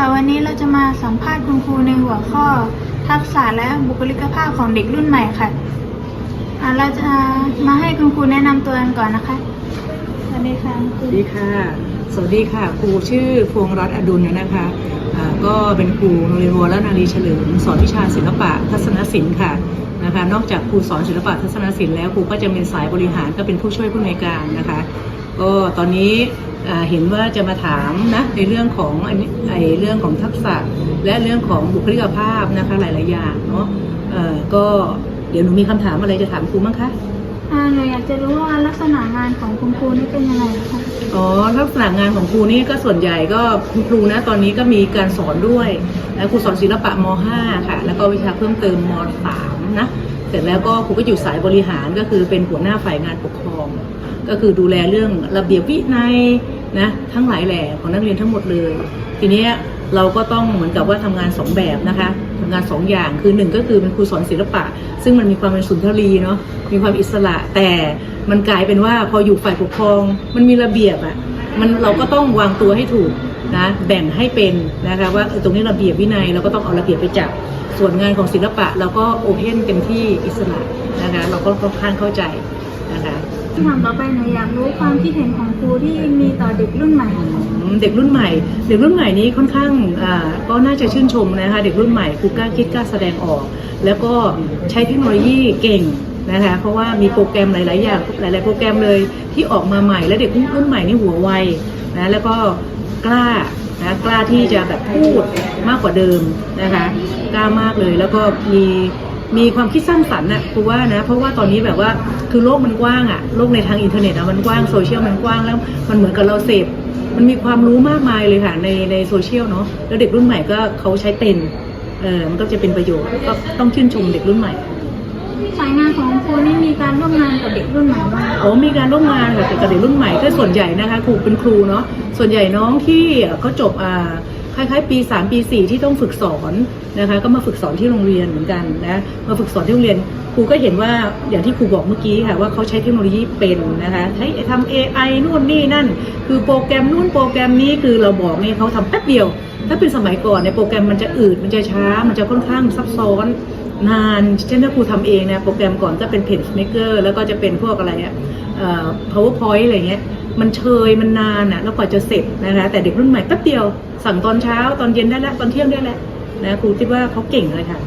ค่ะ วันนี้เราจะมาสัมภาษณ์คุณครูในหัวข้อ ทักษะและบุคลิกภาพของเด็กรุ่นใหม่ค่ะเราจะมาให้คุณครูแนะนำตัวกันก่อนนะคะ สวัสดีค่ะคุณคสรูวัสดีค่ะ สวัสดีค่ะ ครูชื่อพวงรัตน์อดุลนะคะก็เป็นครูโรงเรียนวัวและนารีเฉลิม สอนวิชาศิลปะทัศนศิลป์ค่ะนะคะนอกจากครูสอนศิลปะทัศนศิลป์แล้วครูก็จะเป็นสายบริหารก็เป็นผู้ช่วยผู้ในการนะคะ ก็ตอนนี้อ่าเห็นว่าจะมาถามนะในเรื่องของอันนี้ไอเรื่องของทักษะและเรื่องของบุคลิกภาพนะคะหลาย ๆ อย่างเนาะเอ่อก็เดี๋ยวหนูมีคำถามอะไรจะถามครูมั้งคะอ่าหนูอยากจะรู้ว่าลักษณะงานของคุณครูนี่เป็นยังไงคะอ๋อลักษณะงานของครูนี่ก็ส่วนใหญ่ก็คุณครูนะตอนนี้ก็มีการสอนด้วยนะครูสอนศิลปะม .5 ค่ะ แล้วก็วิชาเพิ่มเติมม .3 นะเสร็จแล้วก็ครูก็อยู่สายบริหารก็คือเป็นหัวหน้าฝ่ายงานปกครอง ก็คือดูแลเรื่องระเบียบวินัยนะทั้งหลายแหล่ของนักเรียนทั้งหมดเลย ทีนี้เราก็ต้องเหมือนกับว่าทำงานสองแบบนะคะทำงานสองอย่างคือหนึ่งก็คือเป็นครูสอนศิลปะ ซึ่งมันมีความเป็นสุนทรีเนาะมีความอิสระแต่มันกลายเป็นว่าพออยู่ฝ่ายปกครอง มันมีระเบียบอะมันเราก็ต้องวางตัวให้ถูกนะแบ่งให้เป็นนะคะว่าเออตรงนี้ระเบียบวินัยเราก็ต้องเอาระเบียบไปจับส่วนงานของศิลปะเราก็โอเพนเต็มที่อิสระนะคะเราก็ค่อนข้างเข้าใจนะคะ คำถามต่อไปหนูอยากรู้ความคิดเห็นของครูที่มีต่อเด็กรุ่นใหม่ อืมเด็กรุ่นใหม่ เด็กรุ่นใหม่นี้ค่อนข้างอ่าก็น่าจะชื่นชมนะคะเด็กรุ่นใหม่คือกล้าคิดกล้าแสดงออก แล้วก็ใช้เทคโนโลยีเก่งนะคะเพราะว่ามีโปรแกรมหลาย ๆ อย่างหลาย ๆ โปรแกรมเลยที่ออกมาใหม่ และเด็กรุ่นใหม่นี่หัวไวนะแล้วก็กล้านะกล้าที่จะแบบพูดมากกว่าเดิมนะคะกล้ามากเลยแล้วก็มี มีความคิดสร้างสรรค์น่ะครูว่านะ เพราะว่าตอนนี้แบบว่าคือโลกมันกว้างอะโลกในทางอินเทอร์เน็ตอะมันกว้างโซเชียลมันกว้างแล้ว มันเหมือนกับเราเสพมันมีความรู้มากมายเลยค่ะในในโซเชียลเนาะแล้วเด็กรุ่นใหม่ก็เขาใช้เป็นเออมันก็จะเป็นประโยชน์ก็ต้องชื่นชมเด็กรุ่นใหม่สายงานของครูนี่มีการร่วมงานกับเด็กรุ่นใหม่บ้างไหมโอ้มีการร่วมงานกับเด็กรุ่นใหม่ก็ส่วนใหญ่นะคะครูเป็นครูเนาะส่วนใหญ่น้องที่เขาจบอ่า คล้ายๆ ปี 3 ปี 4 ที่ต้องฝึกสอนนะคะก็มาฝึกสอนที่โรงเรียนเหมือนกันนะมาฝึกสอนที่โรงเรียนครูก็เห็นว่าอย่างที่ครูบอกเมื่อกี้ค่ะว่าเขาใช้เทคโนโลยีเป็นนะคะใช้ทำ AI นู่นนี่นั่น คือโปรแกรมนู่นโปรแกรมนี้คือเราบอกเนี่ยเขาทำแป๊บเดียว ถ้าเป็นสมัยก่อนในยโปรแกรมมันจะอืดมันจะช้า มันจะค่อนข้างซับซ้อนนาน เช่นถ้าครูทำเองเนี่ยโปรแกรมก่อนก็เป็น PageMaker แล้วก็จะเป็นพวกอะไรอะเอ่อ powerpoint อะไรเงี้ยมันเชยมันนานอะแล้วกว่าจะเสร็จนะคะแต่เด็กรุ่นใหม่แป๊บเดียว สั่งตอนเช้าตอนเย็นได้แล้วตอนเที่ยงได้แล้วนะครูคิดว่าเขาเก่งเลยค่ะ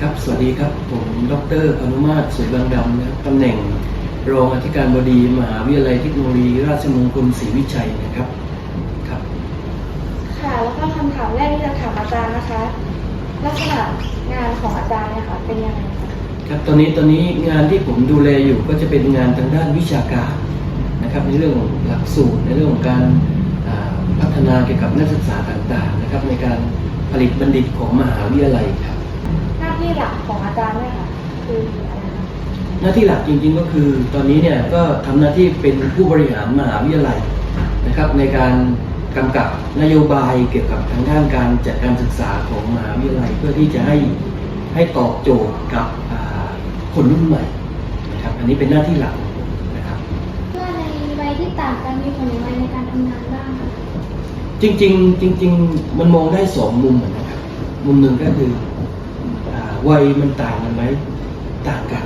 ครับ สวัสดีครับ ผมดรพานุมาตรสุบางดำนะครับตำแหน่งรองอธิการบดีมหาวิทยาลัยเทคโนโลยีราชมงคลศรีวิชัยนะครับครับ ค่ะ แล้วก็คำถามแรกที่จะถามอาจารย์นะคะ ลักษณะงานของอาจารย์เนี่ยค่ะเป็นยังไง คะครับตอนนี้ตอนนี้งานที่ผมดูแลอยู่ก็จะเป็นงานทางด้านวิชาการนะครับในเรื่องของหลักสูตรในเรื่องของการอ่าพัฒนาเกี่ยวกับนักศึกษาต่างๆนะครับในการผลิตบัณฑิตของมหาวิทยาลัยครับหน้าที่หลักของอาจารย์เนี่ยค่ะคืออะไรคะหน้าที่หลักจริงๆก็คือ ตอนนี้เนี่ยก็ทำหน้าที่เป็นผู้บริหารมหาวิทยาลัยนะครับในการกำกับนโยบายเกี่ยวกับทางด้านการจัดการศึกษาของมหาวิทยาลัยเพื่อที่จะให้ ให้ตอบโจทย์กับอ่าคนรุ่นใหม่นะครับอันนี้เป็นหน้าที่หลักของผมนะครับเพื่อในวัยที่ต่างกันมีผลอย่างไรในการทำงานบ้างคะจริงๆจริง ๆ มันมองได้สองมุมนะครับมุมหนึ่งก็คืออาวัยมันต่างกันไหมต่างกัน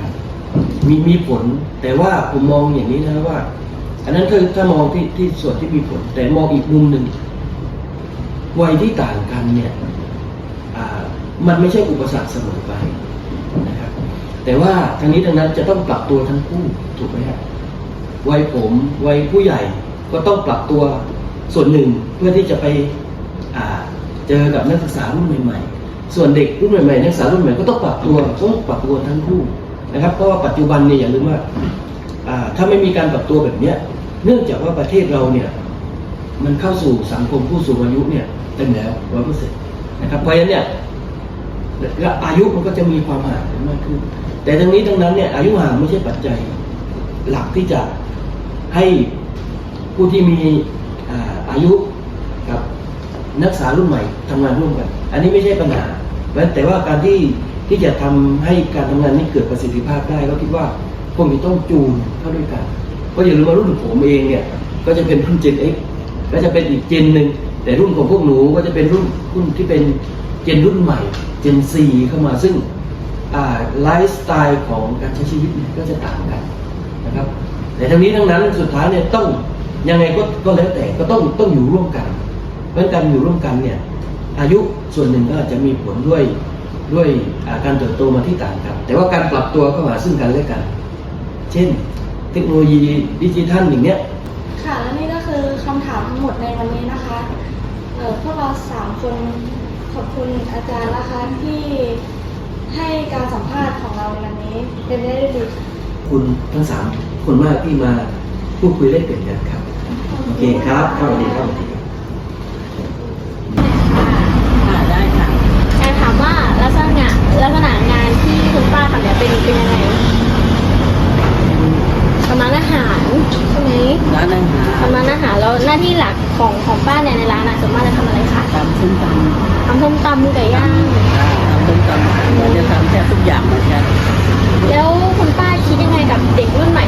มีมีผล แต่ว่าผมมองอย่างนี้นะว่า อันนั้นคือถ้ามองที่ที่ส่วนที่มีผล แต่มองอีกมุมหนึ่งวัยที่ต่างกันเนี่ยอ่า มันไม่ใช่อุปสรรคเสมอไปนะครับแต่ว่าทางนี้ทางนั้นจะต้องปรับตัวทั้งคู่ถูกไหมครับวัยผมวัยผู้ใหญ่ก็ต้องปรับตัวส่วนหนึ่งเพื่อที่จะไปเจอกับนักศึกษารุ่นใหม่ๆ ส่วนเด็กรุ่นใหม่ๆนักศึกษารุ่นใหม่ก็ต้องปรับตัวต้องปรับตัวทั้งคู่นะครับเพราะว่าปัจจุบันเนี่ยอย่าลืมว่าอ่าถ้าไม่มีการปรับตัวแบบเนี้ยเนื่องจากว่าประเทศเราเนี่ยมันเข้าสู่สังคมผู้สูงอายุเนี่ยเต็มแล้วร้อยเปอร์เซ็นต์นะครับเพราะฉะนั้นเนี่ย และอายุมันก็จะมีความห่างมากขึ้น แต่ทั้งนี้ทั้งนั้นเนี่ยอายุห่างไม่ใช่ปัจจัยหลักที่จะให้ผู้ที่มีอายุกับนักศึกษารุ่นใหม่ทำงานร่วมกัน อันนี้ไม่ใช่ปัญหาแต่ว่าการที่ที่จะทำให้การทำงานนี้เกิดประสิทธิภาพได้ก็คิดว่าคงจะต้องจูนเข้าด้วยกันเพราะอย่าลืมว่ารุ่นผมเองเนี่ยก็จะเป็นรุ่น Gen X ก็จะเป็นอีกเจนหนึ่งแต่รุ่นของพวกหนูก็จะเป็นรุ่นรุ่นที่เป็น เจนรุ่นใหม่ เจนซีเข้ามาซึ่งไลฟ์สไตล์ของการใช้ชีวิตก็จะต่างกันนะครับ แต่ทั้งนี้ทั้งนั้นสุดท้ายเนี่ยต้องยังไงก็ก็แล้วแต่ก็ต้องต้องอยู่ร่วมกัน เพราะการอยู่ร่วมกันเนี่ยอายุส่วนหนึ่งก็อาจจะมีผลด้วยด้วยาการเติบโตมาที่ต่างกัน แต่ว่าการปรับตัวเข้าหาซึ่งกันและกัน เช่น เทคโนโลยีดิจิทัลอย่างเนี้ยค่ะและนี่ก็คือคำถามทั้งหมดในวันนี้นะคะ เออพวกเราสามคน ขอบคุณอาจารย์นะคะที่ให้การสัมภาษณ์ของเราในวันนี้เป็นไปได้ด้วยดีค่ะคุณทั้งสามคนมากที่มาพูดคุยแลกเปลี่ยนกันครับ โอเคครับสวัสดีครับ ค่ะได้ค่ะแอนถามว่าลักษณะลักษณะงานที่คุณป้าทำเนี่ยเป็นเป็นยังไงทำร้านอาหารใช่ไหมร้านอาหาร ทำร้านอาหารแล้วหาที่หลักของของป้าเนี่ยในร้านอะส่วนมากจะทำอะไรคะทำส้มตำทำส้มตำไก่ย่างทำส้มตำจะทำแทบทุกอย่างเหมือนกันแล้วคุณป้าคิดยังไงกับเด็กรุ่นใหม่